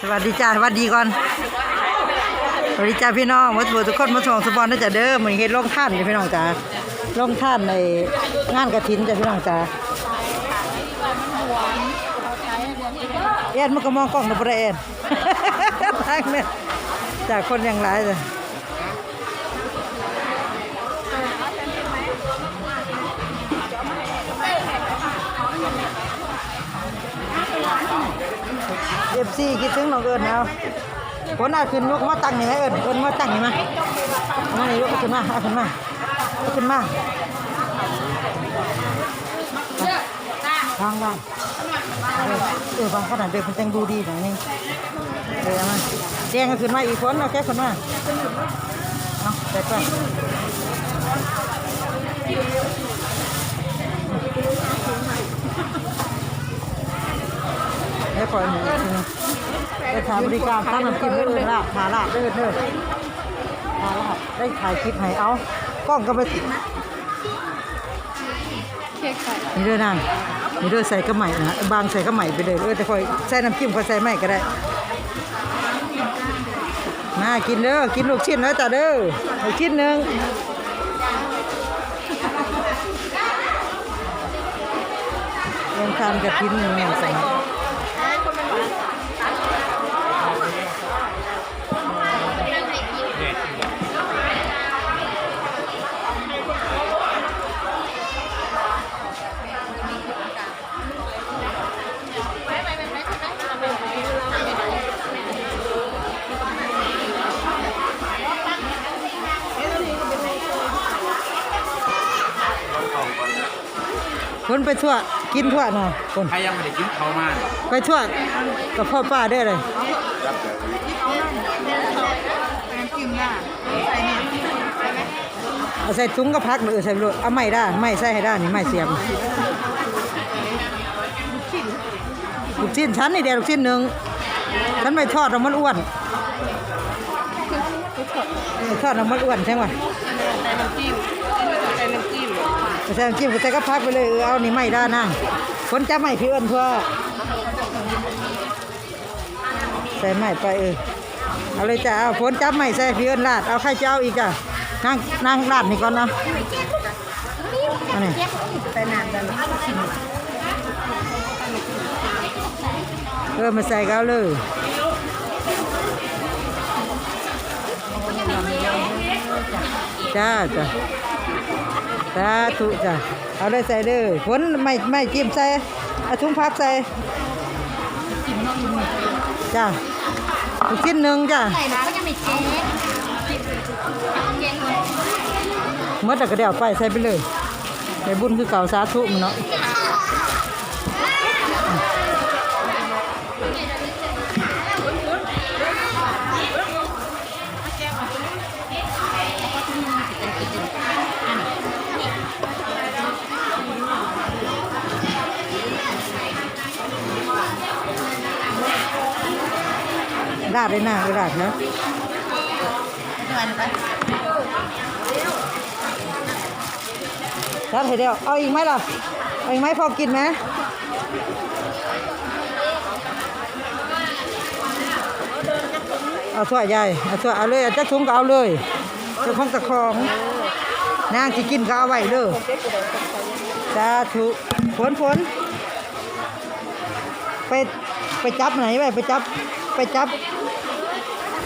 สวัสดีจ้าสวัสดีก่อนสวัสดีจ้าพี่น้องมาสู่ทุกคนมาส่งสปอนนะจ้าเด้อเหมือนเฮ็ดลงท่านจ้ะพี่น้องจ้าลงท่านในงานกระถินจ้าพี่น้องจ้าเอ็นมันก็มองกล้องนะประเอ็นทางเนี่ยจากคนยังหลายเลย เอฟซีคิดถึงน้องเอิญเอาคนอาขึ้นยกมาตั้งนี่ไหมเอิญเอิญมาตั้งนี่มามานี่ยกขึ้นมาขึ้นมาขึ้นมาทางบ้านเออบางขนาดเด็กมันแต่งดูดีหน่อยนึงเดี๋ยวเอามาแดงก็ขึ้นมาอีกคนเอาแค่ขึ้นมาเอาไปก่อนให้ปล่อยหมูไปถ่ายบริการตั้งน้ำจิ้มเด้อละขาละเด้อเด้อขาละได้ถ่ายคลิปให้เอากล้องก็ไปติดนี่เด้อนางนี่เด้อใส่กระไหม่นะบางใส่กระไหม่ไปเลยเออแต่คอยใส่น้ำจิ้มคอยใส่ไหม่ก็ได้มากินเด้อกินลูกชิ้นแล้วจ้ะเด้อลูกชิ้นหนึ่งยังทานกับทิ้นหนึ่งเนี่ยใส่ นไปทั่วกินทั่วเนาะคนใครยังไม่ได้กินเขาวมาไปทั่วกับพ่อป้าได้เลยกินย่าใส่เนี่ยเอาใส่ถุงก็พักเออใส่ไปเลยเอาไม่ได้ไม่ใส่ให้ได้นี่ไม่เสียมลูกชิ้นชั้นนี่เดียวลูกชิ้นหนึ่งฉันไม่ทอดแล้วมันอ้วนไม่ทอดแล้วมันอ้วนใช่ไหมใส่น้ำจิ้มใส่น้ำจิ้มไม่ ใส่น้ำจิ้มก็ใส่ก็พักไปเลยเออเอานี่ไม่ได้นะคนจะไม่พี่เอิ้นทั่วใส่ไม่ไปเออเอาเลยจ้าเอาฝนจับไม่ใส่พี่เอิ้นลาดเอาใครจะเอาอีกอะนั่งนั่งลาดนี่ก่อนเนาะอันนี้ใส่น้ำกันเออมาใส่ก็เอาเลยจ้าจ้า สาธุจ้ะ เอาเลยใส่เลยฝนไม่ไม่จิ้มใส่เอาถุงพักใส่จ้ะอีกชิ้นหนึ่งจ้าใส่น้ำก็จะม่เจ๊เจ๊เมื่อแต่กระเดี่ยวไปใส่ไปเลยในบุญคือเก่าสาธุมันเนาะ ดเลยนะราดนะเงินไปรัดให้เดียวเอาอีกไหมล่ะ เอาอีกไหมพอกินไหมเอาถ้วยใหญ่เอาถ้วยเอาเลยเอาจักถุงก็เอาเลยเจ้าของตะของนางที่กินก็เอาไว้เลยสาธุฝนฝนไปไปจับไหนไว้ไปจับไปจับ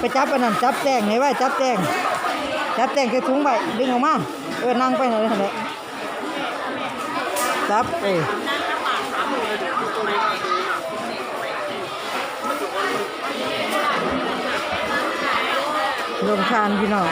ไปจับอันนั้นจับแตงไหนไว้จับแตงจับแตงใส่ถุงใบดึงออกมาเออนั่งไปไหนนั่นแหลยจับเอ้ยลงทานพี่น้อง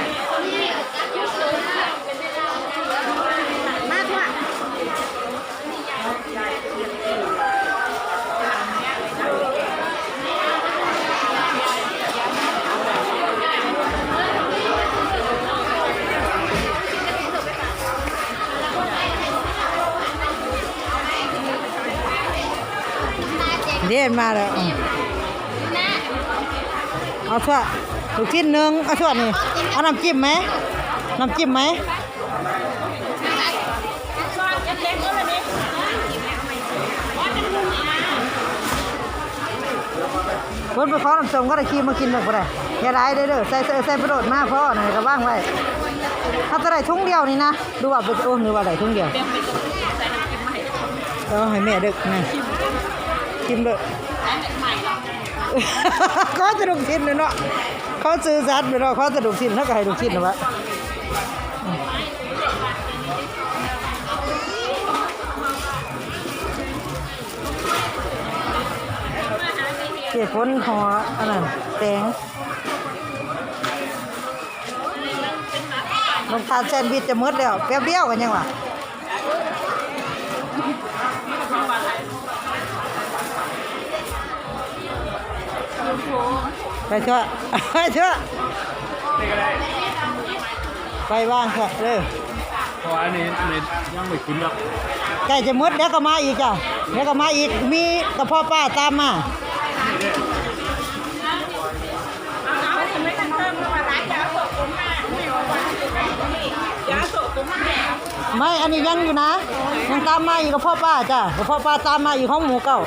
มาแล้วอืมเอาถ้วยลูกชิ้นหนึ่งเอาถ้วยนี่เอาน้ำจิ้มไหมน้ำจิ้มไหมคนไปขอน้ำส้มก็ได้ขี้มากินเลยก็ได้อย่าได้เด้อเด้อใส่ใส่ใส่ประโดดมาพ่อหน่อยก็ว่างไว้ถ้าจะได้ทุ่งเดียวนี่นะ ดูว่าไปโอ้หรือว่าได้ทุ่งเดียวแล้วให้แม่เด็กนะ กินเด้อเขาจะดุกชิ้นเลยเนาะเขาซื้อซัดไปเนาะเขาจะดุกชิ้นเขาให้ดุกชิ้นนะวะเกี่ยพ้นหออันนั้นแตงลงทานแซนด์วิชจะหมดแล้วเปรี้ยวๆกันยังวะ ไปเถอะไปเถอะไปบ้างเถอะเร็วเพราะว่าอันนี้อันนี้ยังไม่กินหรอกใกล้จะหมดเดี๋ยวก็มาอีกจ้ะเดี๋ยวก็มาอีกมีกระเพาะป้าตามมาไม่อันนี้ยังอยู่นะยังตามมาอีกกระเพาะป้าจ้ะกระเพาะป้าตามมาอีกของหมูเก่า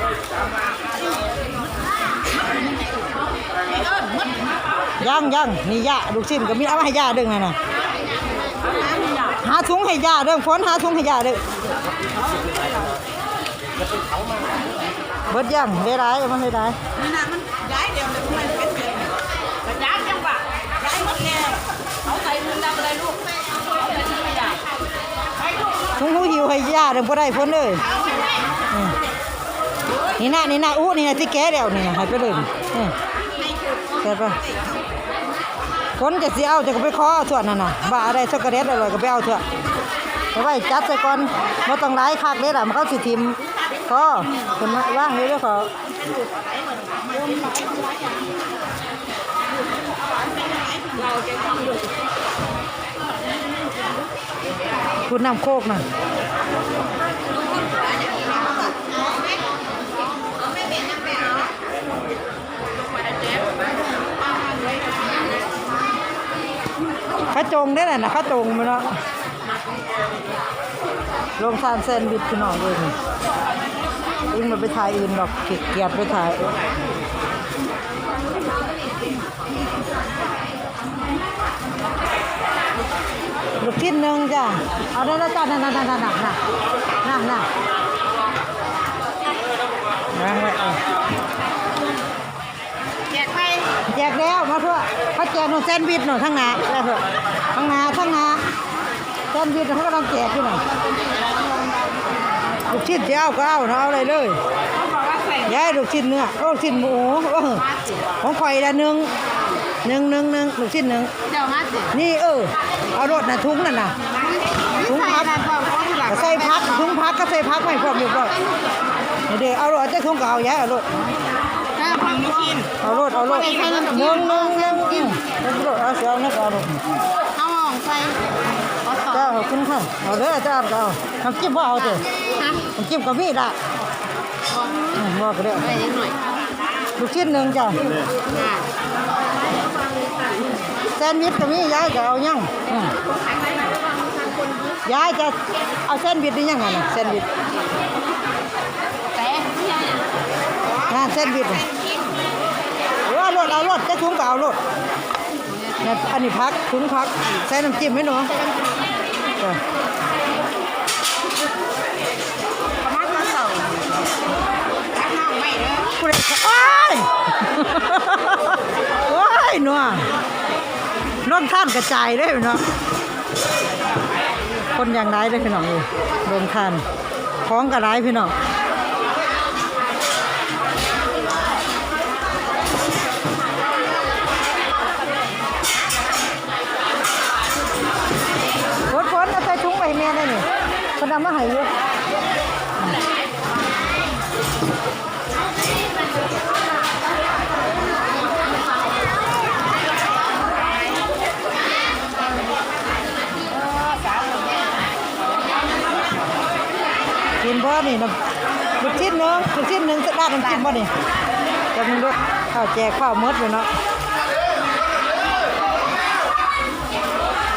ยังยังนี่ยาลูกชิ้นก็มีเอามาให้ยาเด้งไงนะหาถุงให้ยาเด้งฝนหาถุงให้ยาเด้งเบิดยังได้ไรมันได้ไรนี่นะมันย้ายเดี๋ยวมันเป็นเป็นแต่ย้ายจังหวะย้ายหมดแล้วเขาใส่มือดำอะไรลูกเขาใส่มือใหญ่ไปลูกถุงหูหิวให้ยาเดิมบ่ได้พ้นเลยนี่นะนี่นะอู้นี่นะที่แก่แล้วนี่นะให้ไปเลยนี่เสร็จปะ คนจะสิเอาจะก็ไปขอเอาถั่วนั่นน่ะว่าอะไรช็อกโกแลตอร่อยก็ไปเอาถั่วไปไว้จัดใส่ก่อนบ่ต้องหลายคักเด้ล่ะมันเขาสิทิมก็คนมาว่างเลยเด้อขอคุณน้ำโคกน่ะ ข้าจงได้แหละนะข้าจงมาเนาะลงทานแซนด์วิชพี่น้องเลยนี่ยิงมาไปถ่ายอื่นดอกเกียดไปถ่ายลูกชิ้นหนึ่งจ้ะ เอาได้แล้วจ้ะนั่นนั่นนั่นนั่นนั่นนั่นนั่นวางไว้เอา แจกไป แจกแล้วมา เถอะเขาแจกหนูแซนด์วิชหนูทั้งนาแล้วเถอะทั้งนาทั้งนาแซนด์วิชเขากำลังแจกอยู่หน่อยลูกชิ้นเจะเอาก็เอาเนาะเอาอะไรเลยเขาบอกว่าใส่ย้ายลูกชิ้นเนื้อลูกชิ้นหมูของข่อยละหนึ่งหนึ่งหนึ่งหนึ่งลูกชิ้นหนึ่งเดี๋ยวมาสินี่เออเอารถนะทุ้งนั่นนะถุงพักใส่แบบเขาที่หลังก็ใส่พักทุ้งพักก็ใส่พักไม่พร้อมเรียบร้อยเดี๋ยวเอารถจะทุงก็เอาย้ายเอารถ เอารถเอารถหนึ่งหนึ่งหนึ่มเอารถเอาเสียเอาเนี่ยเอารถเอาหองใส่เจ้าขอบคุณค่ะเอาเลยเจ้าเอาน้ำจิ้มพ่เอาเถอะฮะน้ำจิ้มก็มีละบอกก็ได้ไปนิดหน่อยลูกชิ้นหนึ่งจ้ะอ่าแซนด์วิชก็มียายจะเอายังอืมยายจะเอาแซนด์วิชนี่ยังไงแซนด์วิช งานแซนด์วิชน่ะเออเอารถเอารถจะถุงก็เอารถเนี่ยอันนี้พักถุงพักใส่น้ำจิ้มไหมหนูจ้ะประมาณตอนเสาร์รักน้องไม่เด้อกูเลยโอ้ยโอ้ยหนัวน้องท่านกระจายเลยเนาะคนอย่างไรเลยพี่น้องเลยลงทานของกระไรพี่น้อง คนนำมาให้อยู่กินบ่นี่น้ำลูกชิ้นหนึงลูกชิ้นหนึงจะราดน้ำจิ้มบ่นี่จะมึงด้วยข้าวแจกข้าวมดเลยเนาะ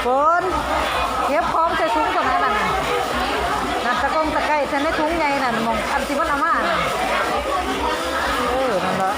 ฝน ฉันได้ทุ่งใหญ่นั่นมองอันที่ว่าละมาเออนั่นละ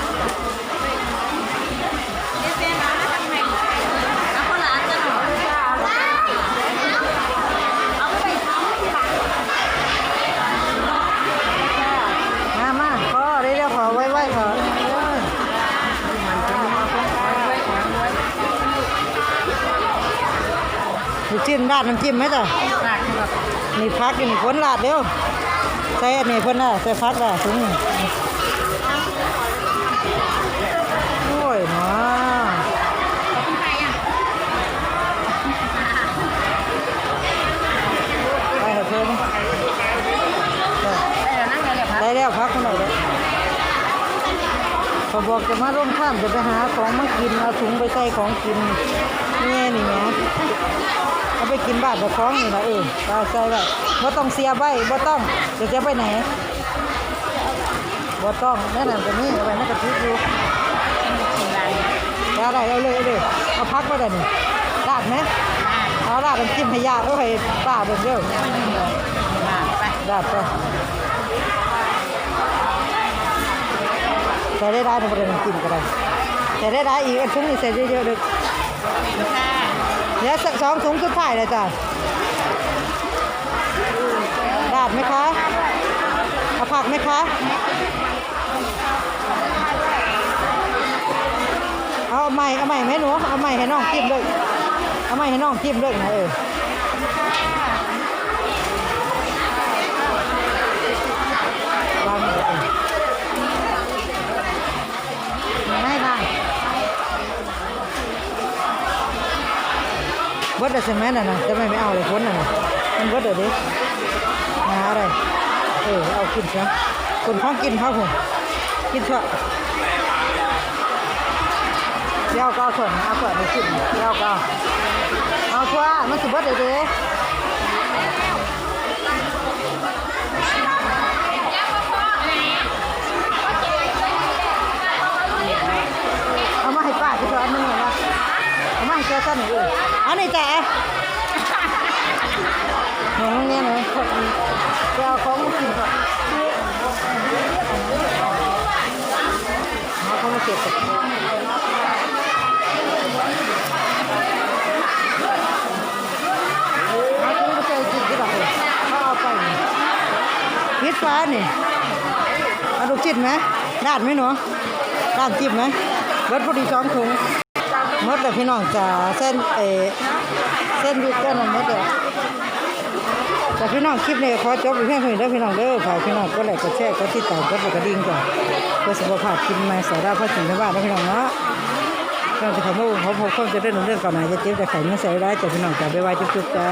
จิ้มราดน้ำจิ้มไหมจ๊ะนี่พักกินผนราดเร็ว ใส่อันนี้เพิ่นน่ะใส่ฟักว่ะถุงนี่โอ้ยเนาะไปเถอะเพิ่นได้แล้วนั่งไงเนี่ยพักได้แล้วพักคนหน่อย เขาบอกจะมาร่วมข้ามจะไปหาของมากินเอาถุงไปใส่ของกินนี่นี่แหมเอาไปกินบ้านกับของนี่นะเออเอาใส่ไว้บ่ต้องเสียใบบ่ต้องเดี๋ยวจะไปไหนบ่ต้องแน่นอนตัวนี้เอาไว้ในกระติกอยู่ได้ได้เอาเลยเอาเลยเอาพักมาได้นี่ราดไหมเอาราดน้ำจิ้มให้ยาเอ้ยให้ป้าเบิ่งเด้อไปราดไป ใส่ได้ได้ในประเด็นกินก็ได้ใส่ได้ได้อีกอันถุงนี่ใส่เยอะๆเลยเดี๋ยวสักสองถุงสุดท้ายเลยจ้ะราดไหมคะเอาผักไหมคะเอาใหม่เอาใหม่ไหมหนูเอาใหม่ให้น้องจิ้มเลยเอาใหม่ให้น้องจิ้มเลยนะเออวางเลยเออไม่ได้ เบิ ดเดใช่ไหมน่ะนะจะไม่ไม่เอาเลยพ้นน่ะนะมันเบิดเดี๋ยวดิหาอะไรเออเอากินซะคนท้องกินเขาผมกินเถอะเดี๋ยวก็ส่วนเอาส่วนไปกินเดี๋ยวก็เอาทั่วมันสิเบิดเดี๋ยวดิเอามาให้ป้าที่เถอนนึงหรอเอามาให้ เจ้าท่านหน่อยเอออันนี้จ้ะหนูเนี่ยนะจะเอาของกินก่อนเอามาเก็บก่อนเอาขาใส่กินก็ได้เขาเอาไปพิษฟ้านี่เอาลูกจิ้นไหมด้านไหมหนูด้านจิ้มไหมเบิดพอดีสองถุง มดเลยพี่น้องจ้าเส้นเอเส้นวิกก็นั่นหมดเลยแต่พี่น้องคลิปนี้ขอจบเพียงเท่านี้เด้วพี่น้องเด้อฝากพี่น้องก็แหละก็แช่ก็ติดตามกดกระดิ่งก่อนเพื่อสุขภาพกินมาสาระเพื่อสิ่งที่ว่านะพี่น้องเนาะเราจะขอมาเขาพบความจะได้หนุนเรื่องก่อนหนาจะเจ็บจะไข่เมื่อใส่ได้จากพี่น้องจ้าบ๊ายบายจุ๊บๆจ้า